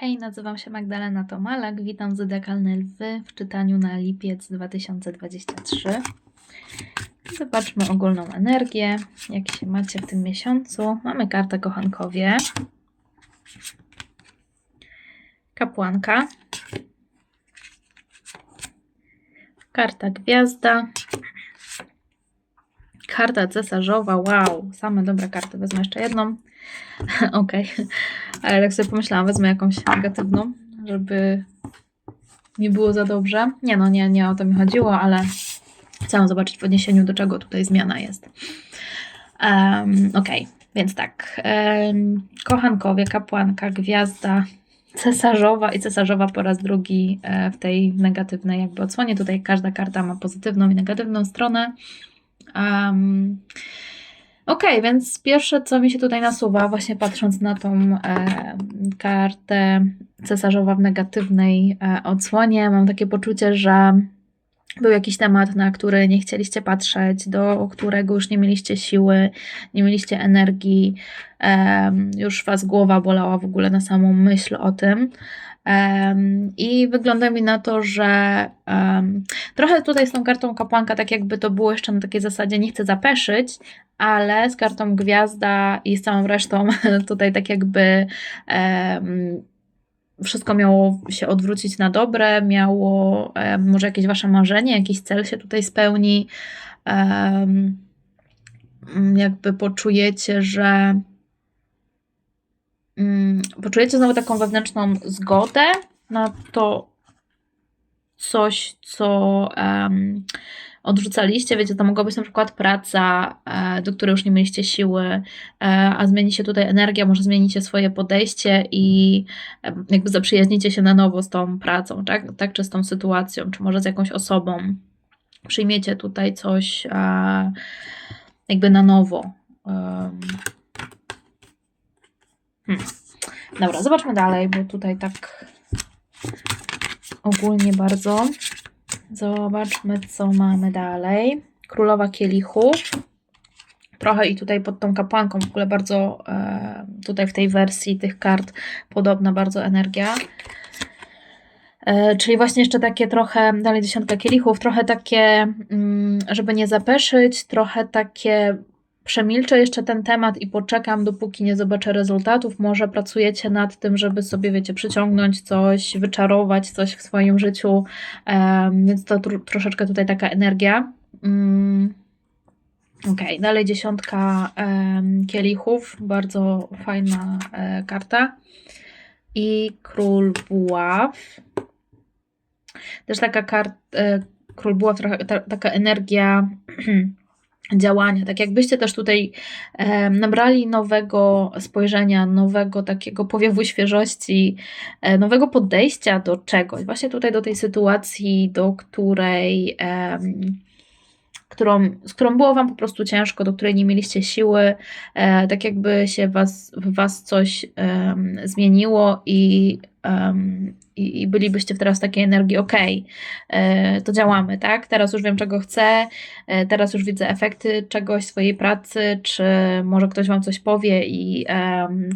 Hej, nazywam się Magdalena Tomalak, witam z Dekalne Lwy w czytaniu na lipiec 2023. Zobaczmy ogólną energię, jak się macie w tym miesiącu. Mamy kartę kochankowie, kapłanka, karta gwiazda, karta cesarzowa, wow, same dobre karty, wezmę jeszcze jedną. Okej, ale tak sobie pomyślałam, wezmę jakąś negatywną, żeby mi było za dobrze. Nie no, nie, nie o to mi chodziło, ale chciałam zobaczyć w odniesieniu do czego tutaj zmiana jest. Um, Okej, więc tak. Um, kochankowie, kapłanka, gwiazda, cesarzowa i cesarzowa po raz drugi e, w tej negatywnej jakby odsłonie. Tutaj każda karta ma pozytywną i negatywną stronę. Um, Okej, więc pierwsze, co mi się tutaj nasuwa, właśnie patrząc na tą e, kartę cesarzowa w negatywnej e, odsłonie, mam takie poczucie, że był jakiś temat, na który nie chcieliście patrzeć, do którego już nie mieliście siły, nie mieliście energii, już was głowa bolała w ogóle na samą myśl o tym. I wygląda mi na to, że trochę tutaj z tą kartą kapłanka, tak jakby to było jeszcze na takiej zasadzie, nie chcę zapeszyć, ale z kartą gwiazda i z całą resztą tutaj tak jakby wszystko miało się odwrócić na dobre, miało może jakieś wasze marzenie, jakiś cel się tutaj spełni. jakby poczujecie, że Mm, poczujecie znowu taką wewnętrzną zgodę na to coś, co um, odrzucaliście. Wiecie, to mogła być na przykład praca, e, do której już nie mieliście siły, e, a zmieni się tutaj energia, może zmienicie swoje podejście i e, jakby zaprzyjaźnicie się na nowo z tą pracą, tak? tak? Czy z tą sytuacją, czy może z jakąś osobą. Przyjmiecie tutaj coś jakby na nowo. Hmm. Dobra, zobaczmy dalej, bo tutaj tak ogólnie bardzo. Zobaczmy, co mamy dalej. Królowa kielichów. Trochę i tutaj pod tą kapłanką w ogóle bardzo e, tutaj w tej wersji tych kart podobna bardzo energia. E, czyli właśnie jeszcze takie trochę, dalej dziesiątka kielichów, trochę takie, mm, żeby nie zapeszyć, trochę takie przemilczę jeszcze ten temat i poczekam, dopóki nie zobaczę rezultatów. Może pracujecie nad tym, żeby sobie, wiecie, przyciągnąć coś, wyczarować coś w swoim życiu, więc to tr troszeczkę tutaj taka energia. Mm. Ok, dalej dziesiątka kielichów, bardzo fajna e, karta. I król buław. Też taka karta, e, król buław, trochę ta, taka energia działania. Tak jakbyście też tutaj e, nabrali nowego spojrzenia, nowego takiego powiewu świeżości, e, nowego podejścia do czegoś, właśnie tutaj do tej sytuacji, do której. E, którą, z którą było Wam po prostu ciężko, do której nie mieliście siły, e, tak jakby się was, w Was coś zmieniło i i, i bylibyście teraz w takiej energii, ok, e, to działamy, tak? Teraz już wiem, czego chcę, e, teraz już widzę efekty czegoś, swojej pracy, czy może ktoś Wam coś powie i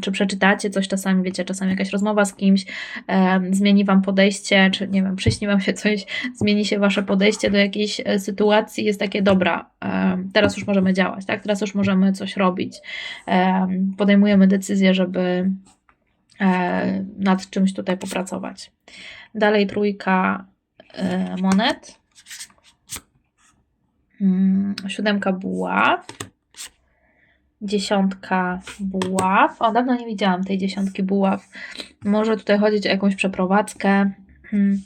czy przeczytacie coś czasami, wiecie, czasami jakaś rozmowa z kimś zmieni Wam podejście, czy nie wiem, przyśni Wam się coś, zmieni się Wasze podejście do jakiejś e, sytuacji, jest takie, dobra, teraz już możemy działać, tak? Teraz już możemy coś robić. Podejmujemy decyzję, żeby nad czymś tutaj popracować. Dalej trójka e, monet. Mm, siódemka buław. Dziesiątka buław. O, dawno nie widziałam tej dziesiątki buław. Może tutaj chodzić o jakąś przeprowadzkę. Hmm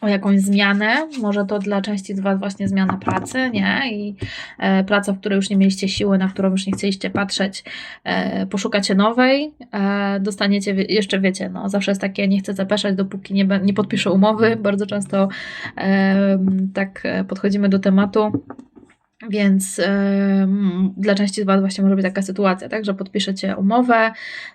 o jakąś zmianę, może to dla części z Was właśnie zmiana pracy, nie? I e, praca, w której już nie mieliście siły, na którą już nie chcieliście patrzeć, e, poszukacie nowej, e, dostaniecie, jeszcze wiecie, no zawsze jest takie, nie chcę zapeszać, dopóki nie, nie podpiszę umowy, bardzo często e, tak podchodzimy do tematu, Więc em, dla części z Was właśnie może być taka sytuacja, tak, że podpiszecie umowę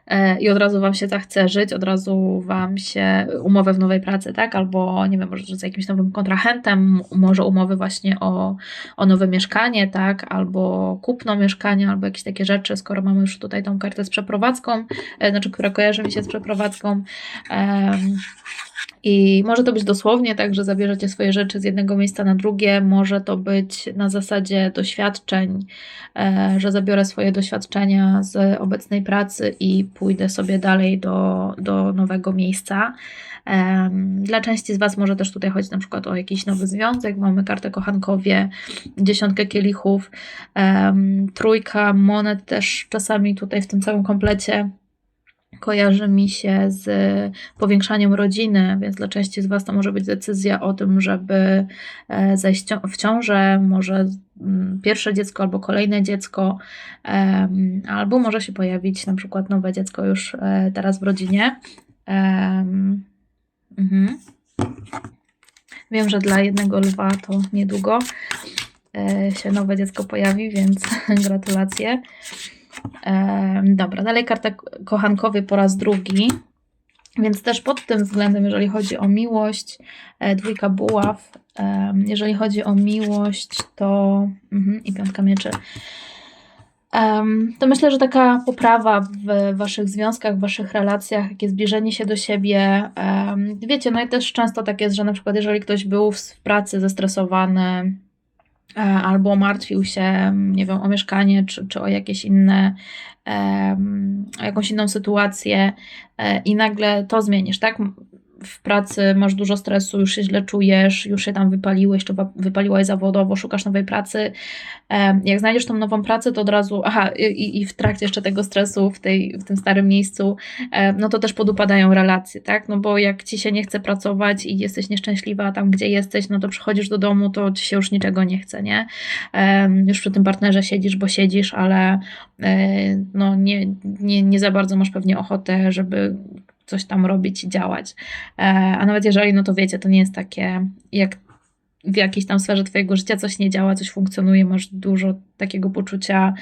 e, i od razu Wam się zachce żyć, od razu Wam się umowę w nowej pracy, tak, albo nie wiem, może z jakimś nowym kontrahentem, może umowy właśnie o, o nowe mieszkanie, tak, albo kupno mieszkania, albo jakieś takie rzeczy, skoro mamy już tutaj tą kartę z przeprowadzką, e, znaczy, która kojarzy mi się z przeprowadzką. Em, i może to być dosłownie tak, że zabierzecie swoje rzeczy z jednego miejsca na drugie, może to być na zasadzie doświadczeń, e, że zabiorę swoje doświadczenia z obecnej pracy i pójdę sobie dalej do, do nowego miejsca. Dla części z Was może też tutaj chodzić na przykład o jakiś nowy związek. Mamy kartę kochankowie, dziesiątkę kielichów, trójka monet też czasami tutaj w tym całym komplecie kojarzy mi się z powiększaniem rodziny, więc dla części z Was to może być decyzja o tym, żeby e, zejść cią- w ciążę, może mm, pierwsze dziecko albo kolejne dziecko, albo może się pojawić na przykład nowe dziecko już e, teraz w rodzinie. Mhm. Wiem, że dla jednego lwa to niedługo e, się nowe dziecko pojawi, więc gratulacje. Dobra, dalej karta kochankowie po raz drugi. Więc też pod tym względem, jeżeli chodzi o miłość, e, dwójka buław, em, jeżeli chodzi o miłość, to mhm, i piątka mieczy. Em, to myślę, że taka poprawa w waszych związkach, w waszych relacjach, takie zbliżenie się do siebie. em, wiecie, no i też często tak jest, że na przykład jeżeli ktoś był w pracy zestresowany, e, albo martwił się, nie wiem, o mieszkanie, czy, czy o jakieś inne, o jakąś inną sytuację e, i nagle to zmienisz, tak? W pracy masz dużo stresu, już się źle czujesz, już się tam wypaliłeś, czy wypaliłaś zawodowo, szukasz nowej pracy. Jak znajdziesz tą nową pracę, to od razu, aha, i, i w trakcie jeszcze tego stresu w, tej, w tym starym miejscu, no to też podupadają relacje, tak? No bo jak ci się nie chce pracować i jesteś nieszczęśliwa tam, gdzie jesteś, no to przychodzisz do domu, to ci się już niczego nie chce, nie? Już przy tym partnerze siedzisz, bo siedzisz, ale e, no nie, nie, nie za bardzo masz pewnie ochotę, żeby coś tam robić i działać. E, A nawet jeżeli, no to wiecie, to nie jest takie, jak w jakiejś tam sferze Twojego życia coś nie działa, coś funkcjonuje, masz dużo takiego poczucia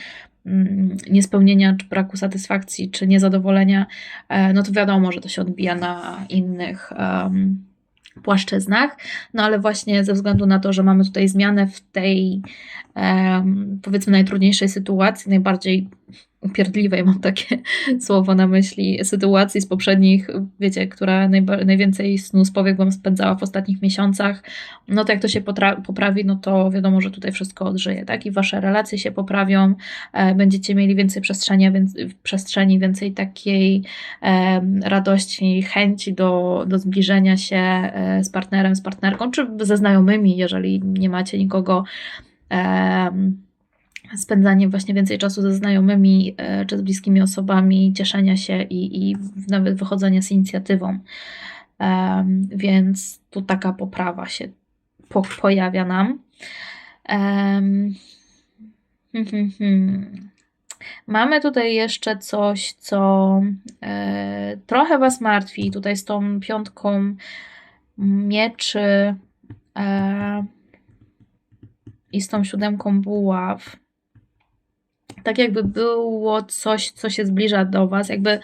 mm, niespełnienia, czy braku satysfakcji, czy niezadowolenia, e, no to wiadomo, że to się odbija na innych em, płaszczyznach. No ale właśnie ze względu na to, że mamy tutaj zmianę w tej em, powiedzmy najtrudniejszej sytuacji, najbardziej upierdliwej, mam takie słowo na myśli, sytuacji z poprzednich, wiecie, która najwięcej snu z powiek Wam spędzała w ostatnich miesiącach, no to jak to się poprawi, no to wiadomo, że tutaj wszystko odżyje, tak? I Wasze relacje się poprawią, e, będziecie mieli więcej przestrzeni, więc, przestrzeni więcej takiej em, radości, chęci do, do zbliżenia się e, z partnerem, z partnerką, czy ze znajomymi, jeżeli nie macie nikogo em, spędzanie właśnie więcej czasu ze znajomymi e, czy z bliskimi osobami, cieszenia się i, i nawet wychodzenia z inicjatywą. Em, Więc tu taka poprawa się po, pojawia nam. Em, hmm, hmm, hmm. Mamy tutaj jeszcze coś, co e, trochę Was martwi. Tutaj z tą piątką mieczy e, i z tą siódemką buław. Tak jakby było coś, co się zbliża do Was, jakby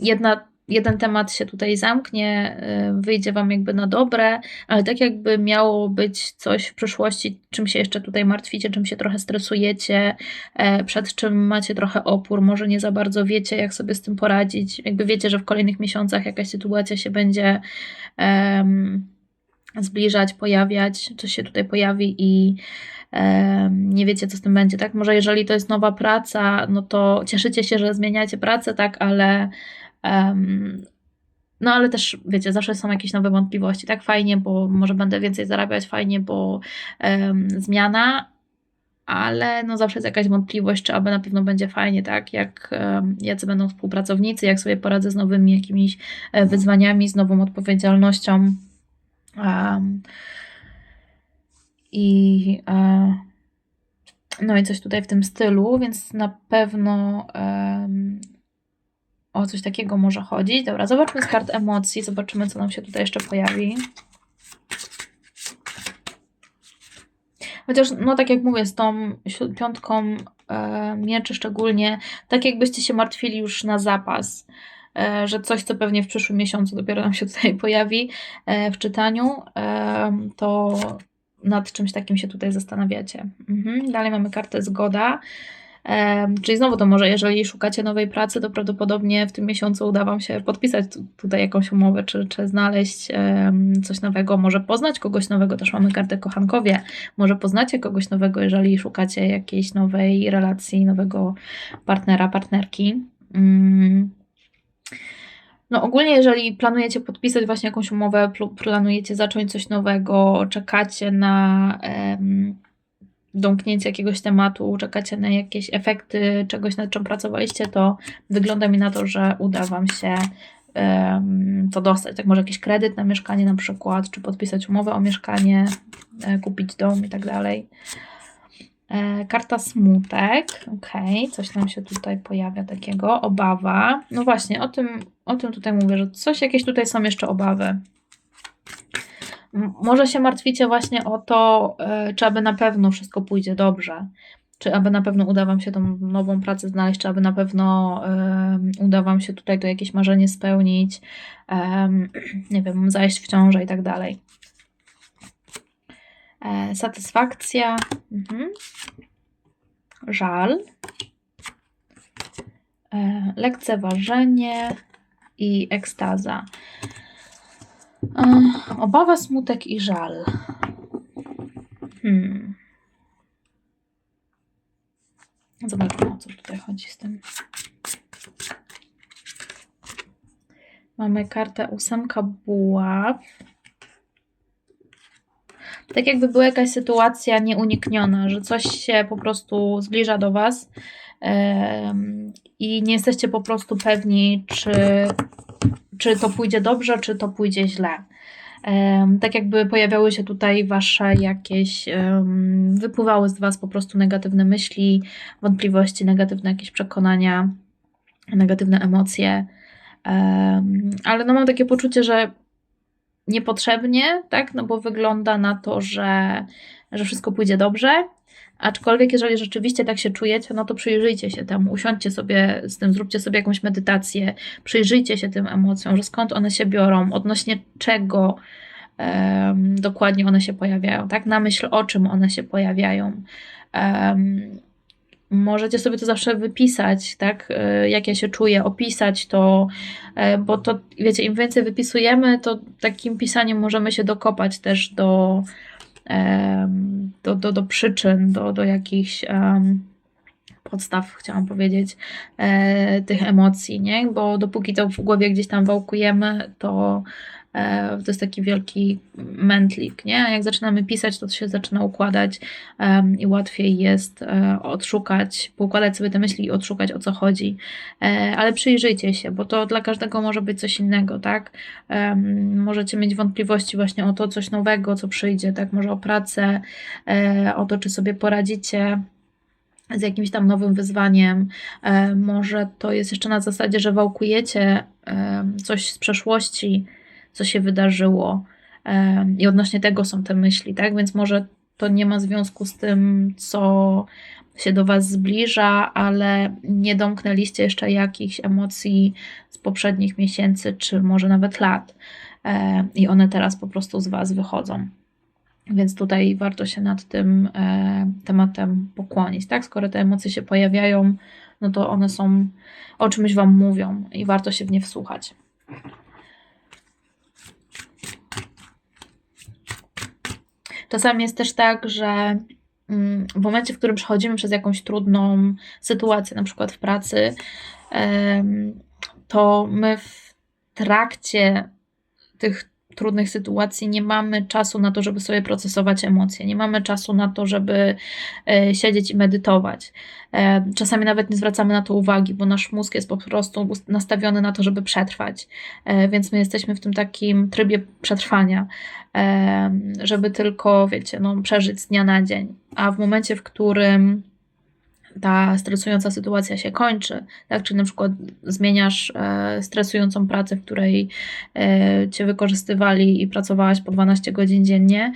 jedna, jeden temat się tutaj zamknie, y, wyjdzie Wam jakby na dobre, ale tak jakby miało być coś w przyszłości, czym się jeszcze tutaj martwicie, czym się trochę stresujecie, e, przed czym macie trochę opór, może nie za bardzo wiecie, jak sobie z tym poradzić. Jakby wiecie, że w kolejnych miesiącach jakaś sytuacja się będzie zbliżać, pojawiać, coś się tutaj pojawi i em, nie wiecie, co z tym będzie, tak? Może jeżeli to jest nowa praca, no to cieszycie się, że zmieniacie pracę, tak, ale em, no ale też, wiecie, zawsze są jakieś nowe wątpliwości, tak? Fajnie, bo może będę więcej zarabiać, fajnie, bo em, zmiana, ale no zawsze jest jakaś wątpliwość, czy aby na pewno będzie fajnie, tak? Jak, em, jacy będą współpracownicy, jak sobie poradzę z nowymi jakimiś e, wyzwaniami, z nową odpowiedzialnością. I e, no i coś tutaj w tym stylu, więc na pewno o coś takiego może chodzić. Dobra, zobaczmy z kart emocji, zobaczymy, co nam się tutaj jeszcze pojawi. Chociaż, no tak jak mówię, z tą piątką e, mieczy szczególnie, tak jakbyście się martwili już na zapas, że coś, co pewnie w przyszłym miesiącu dopiero nam się tutaj pojawi e, w czytaniu, e, to nad czymś takim się tutaj zastanawiacie. Mhm. Dalej mamy kartę zgoda. Czyli znowu to może, jeżeli szukacie nowej pracy, to prawdopodobnie w tym miesiącu uda Wam się podpisać tutaj jakąś umowę, czy, czy znaleźć coś nowego, może poznać kogoś nowego. Też mamy kartę kochankowie. Może poznacie kogoś nowego, jeżeli szukacie jakiejś nowej relacji, nowego partnera, partnerki. Mm. No ogólnie, jeżeli planujecie podpisać właśnie jakąś umowę, planujecie zacząć coś nowego, czekacie na domknięcie jakiegoś tematu, czekacie na jakieś efekty czegoś, nad czym pracowaliście, to wygląda mi na to, że uda Wam się um, to dostać. Tak może jakiś kredyt na mieszkanie na przykład, czy podpisać umowę o mieszkanie, e, kupić dom i tak dalej. E, karta smutek, ok, coś nam się tutaj pojawia takiego, obawa. No właśnie, o tym, o tym tutaj mówię, że coś, jakieś tutaj są jeszcze obawy. Może się martwicie właśnie o to, e, czy aby na pewno wszystko pójdzie dobrze, czy aby na pewno uda Wam się tą nową pracę znaleźć, czy aby na pewno uda Wam się tutaj to jakieś marzenie spełnić, nie wiem, zajść w ciążę i tak dalej. E, satysfakcja, mhm. żal, e, lekceważenie i ekstaza. Obawa, smutek i żal. Hmm. Zobaczmy, o co tutaj chodzi z tym. Mamy kartę ósemka buław. Tak jakby była jakaś sytuacja nieunikniona, że coś się po prostu zbliża do Was i nie jesteście po prostu pewni, czy czy to pójdzie dobrze, czy to pójdzie źle. Tak jakby pojawiały się tutaj wasze jakieś, wypływały z was po prostu negatywne myśli, wątpliwości, negatywne jakieś przekonania, negatywne emocje. Ale no mam takie poczucie, że niepotrzebnie, tak? No bo wygląda na to, że, że wszystko pójdzie dobrze. Aczkolwiek, jeżeli rzeczywiście tak się czujecie, no to przyjrzyjcie się temu, usiądźcie sobie z tym, zróbcie sobie jakąś medytację, przyjrzyjcie się tym emocjom, że skąd one się biorą, odnośnie czego um, dokładnie one się pojawiają, tak? Na myśl o czym one się pojawiają. Um, możecie sobie to zawsze wypisać, tak? E, jak ja się czuję, opisać to, e, bo to, wiecie, im więcej wypisujemy, to takim pisaniem możemy się dokopać też do do, do, do przyczyn, do, do jakichś um, podstaw, chciałam powiedzieć, e, tych emocji, nie? Bo dopóki to w głowie gdzieś tam wałkujemy, to to jest taki wielki mętlik, nie? Jak zaczynamy pisać, to, to się zaczyna układać i łatwiej jest e, odszukać, poukładać sobie te myśli i odszukać o co chodzi. E, ale przyjrzyjcie się, bo to dla każdego może być coś innego, tak? Możecie mieć wątpliwości właśnie o to coś nowego, co przyjdzie, tak? Może o pracę, o to, czy sobie poradzicie z jakimś tam nowym wyzwaniem. Może to jest jeszcze na zasadzie, że wałkujecie coś z przeszłości, co się wydarzyło. I odnośnie tego są te myśli, tak? Więc może to nie ma związku z tym, co się do Was zbliża, ale nie domknęliście jeszcze jakichś emocji z poprzednich miesięcy, czy może nawet lat. I one teraz po prostu z Was wychodzą. Więc tutaj warto się nad tym tematem pokłonić, tak? Skoro te emocje się pojawiają, no to one są o czymś Wam mówią i warto się w nie wsłuchać. Czasami jest też tak, że mm, w momencie, w którym przechodzimy przez jakąś trudną sytuację, na przykład w pracy, to my w trakcie tych trudnych sytuacji nie mamy czasu na to, żeby sobie procesować emocje, nie mamy czasu na to, żeby e, siedzieć i medytować. E, czasami nawet nie zwracamy na to uwagi, bo nasz mózg jest po prostu nastawiony na to, żeby przetrwać, e, więc my jesteśmy w tym takim trybie przetrwania, żeby tylko, wiecie, no, przeżyć z dnia na dzień. A w momencie, w którym ta stresująca sytuacja się kończy, tak? Czy na przykład zmieniasz e, stresującą pracę, w której e, cię wykorzystywali i pracowałaś po 12 godzin dziennie,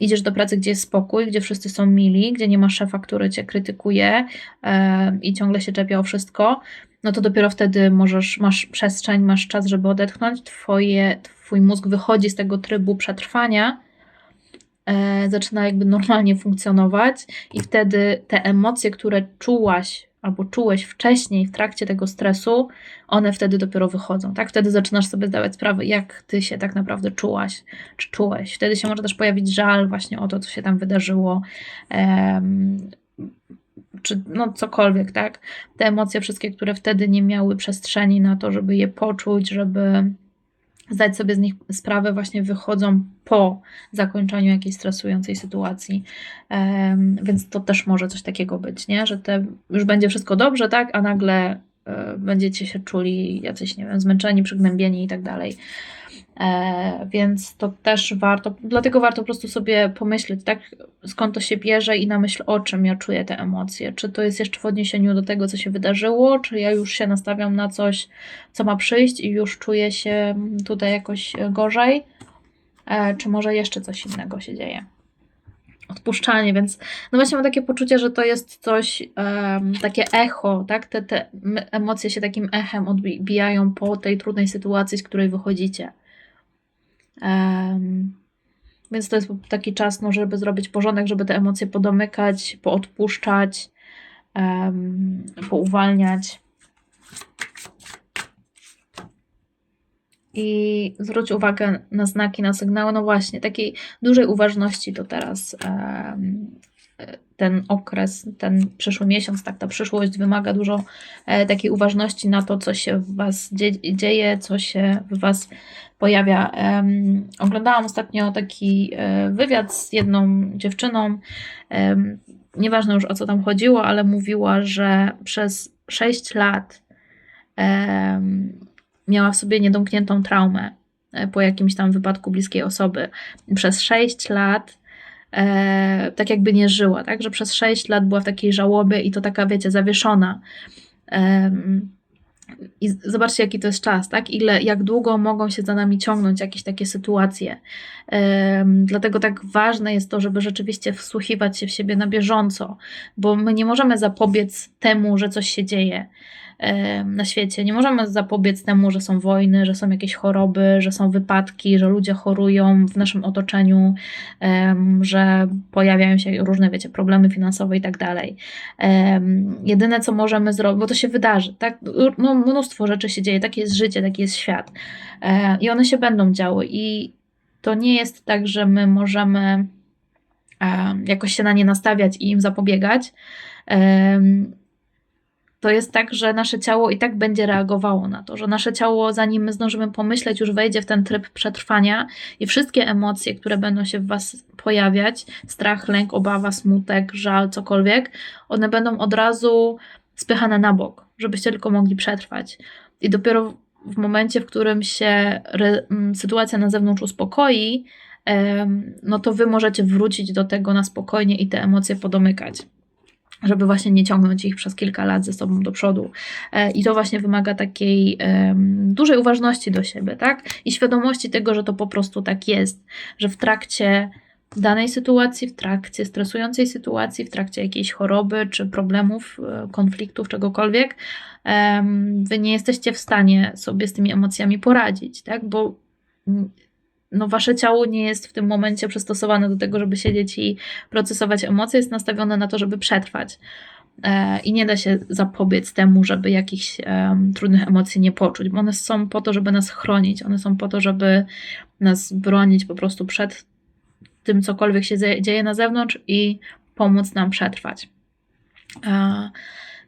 idziesz do pracy, gdzie jest spokój, gdzie wszyscy są mili, gdzie nie ma szefa, który cię krytykuje e, i ciągle się czepia o wszystko, no to dopiero wtedy możesz, masz przestrzeń, masz czas, żeby odetchnąć. Twoje, twój mózg wychodzi z tego trybu przetrwania, e, zaczyna jakby normalnie funkcjonować i wtedy te emocje, które czułaś albo czułeś wcześniej w trakcie tego stresu, one wtedy dopiero wychodzą. Tak? Wtedy zaczynasz sobie zdawać sprawę, jak ty się tak naprawdę czułaś, czy czułeś. Wtedy się może też pojawić żal właśnie o to, co się tam wydarzyło. Czy no cokolwiek, tak? Te emocje wszystkie, które wtedy nie miały przestrzeni na to, żeby je poczuć, żeby zdać sobie z nich sprawę, właśnie wychodzą po zakończeniu jakiejś stresującej sytuacji. Um, więc to też może coś takiego być, nie? Że te, już będzie wszystko dobrze, tak? A nagle y, będziecie się czuli jacyś, nie wiem, zmęczeni, przygnębieni i tak dalej. E, więc to też warto, dlatego warto po prostu sobie pomyśleć, tak, skąd to się bierze i na myśl o czym ja czuję te emocje. Czy to jest jeszcze w odniesieniu do tego, co się wydarzyło, czy ja już się nastawiam na coś, co ma przyjść i już czuję się tutaj jakoś gorzej, e, czy może jeszcze coś innego się dzieje. Odpuszczanie, więc no właśnie mam takie poczucie, że to jest coś, um, takie echo, tak? Te, te emocje się takim echem odbijają po tej trudnej sytuacji, z której wychodzicie. Um, więc to jest taki czas, no, żeby zrobić porządek, żeby te emocje podomykać, poodpuszczać, um, pouwalniać. I zwróć uwagę na znaki, na sygnały. No właśnie, takiej dużej uważności to teraz ten okres, ten przyszły miesiąc, tak, ta przyszłość wymaga dużo e, takiej uważności na to, co się w Was dzieje, co się w Was pojawia. Oglądałam ostatnio taki e, wywiad z jedną dziewczyną. Nieważne już o co tam chodziło, ale mówiła, że przez 6 lat miała w sobie niedomkniętą traumę e, po jakimś tam wypadku bliskiej osoby. Przez 6 lat e, tak jakby nie żyła, tak? Że przez 6 lat była w takiej żałobie i to taka, wiecie, zawieszona. E, i zobaczcie, jaki to jest czas, tak? Ile, jak długo mogą się za nami ciągnąć jakieś takie sytuacje. Um, dlatego tak ważne jest to, żeby rzeczywiście wsłuchiwać się w siebie na bieżąco, bo my nie możemy zapobiec temu, że coś się dzieje na świecie. Nie możemy zapobiec temu, że są wojny, że są jakieś choroby, że są wypadki, że ludzie chorują w naszym otoczeniu, że pojawiają się różne, wiecie, problemy finansowe i tak dalej. Jedyne, co możemy zrobić, bo to się wydarzy, tak? No, mnóstwo rzeczy się dzieje, takie jest życie, taki jest świat. E, I one się będą działy. I to nie jest tak, że my możemy jakoś się na nie nastawiać i im zapobiegać to jest tak, że nasze ciało i tak będzie reagowało na to, że nasze ciało, zanim my zdążymy pomyśleć, już wejdzie w ten tryb przetrwania i wszystkie emocje, które będą się w Was pojawiać strach, lęk, obawa, smutek, żal, cokolwiek one będą od razu spychane na bok, żebyście tylko mogli przetrwać. I dopiero w momencie, w którym się sytuacja na zewnątrz uspokoi, no to Wy możecie wrócić do tego na spokojnie i te emocje podomykać żeby właśnie nie ciągnąć ich przez kilka lat ze sobą do przodu. E, I to właśnie wymaga takiej dużej uważności do siebie, tak? I świadomości tego, że to po prostu tak jest, że w trakcie danej sytuacji, w trakcie stresującej sytuacji, w trakcie jakiejś choroby czy problemów, e, konfliktów, czegokolwiek, wy nie jesteście w stanie sobie z tymi emocjami poradzić, tak? Bo no wasze ciało nie jest w tym momencie przystosowane do tego, żeby siedzieć i procesować emocje, jest nastawione na to, żeby przetrwać. E, I nie da się zapobiec temu, żeby jakichś trudnych emocji nie poczuć, bo one są po to, żeby nas chronić, one są po to, żeby nas bronić po prostu przed tym, cokolwiek się dzieje na zewnątrz i pomóc nam przetrwać.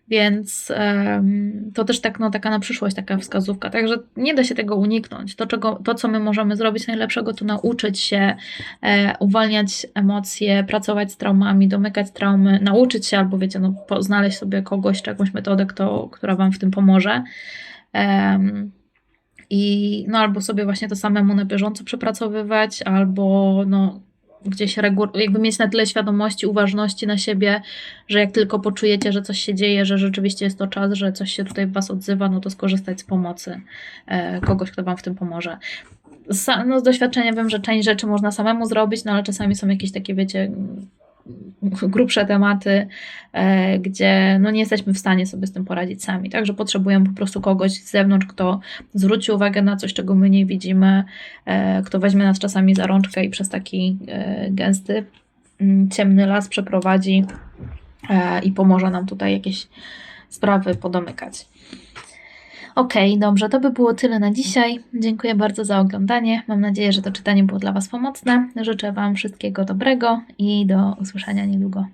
Więc um, to też tak, no, taka na przyszłość, taka wskazówka. Także nie da się tego uniknąć. To, czego, to co my możemy zrobić najlepszego, to nauczyć się e, uwalniać emocje, pracować z traumami, domykać traumy, nauczyć się albo wiecie, no, znaleźć sobie kogoś czy jakąś metodę, kto, która Wam w tym pomoże. Um, i no albo sobie właśnie to samemu na bieżąco przepracowywać, albo no gdzieś regu- jakby mieć na tyle świadomości, uważności na siebie, że jak tylko poczujecie, że coś się dzieje, że rzeczywiście jest to czas, że coś się tutaj w Was odzywa, no to skorzystać z pomocy e, kogoś, kto Wam w tym pomoże. Sa- no, z doświadczenia wiem, że część rzeczy można samemu zrobić, no ale czasami są jakieś takie, wiecie, grubsze tematy, e, gdzie no nie jesteśmy w stanie sobie z tym poradzić sami. Także potrzebujemy po prostu kogoś z zewnątrz, kto zwróci uwagę na coś, czego my nie widzimy, e, kto weźmie nas czasami za rączkę i przez taki e, gęsty, mm, ciemny las przeprowadzi i pomoże nam tutaj jakieś sprawy podomykać. Okej, dobrze, to by było tyle na dzisiaj. Dziękuję bardzo za oglądanie. Mam nadzieję, że to czytanie było dla Was pomocne. Życzę Wam wszystkiego dobrego i do usłyszenia niedługo.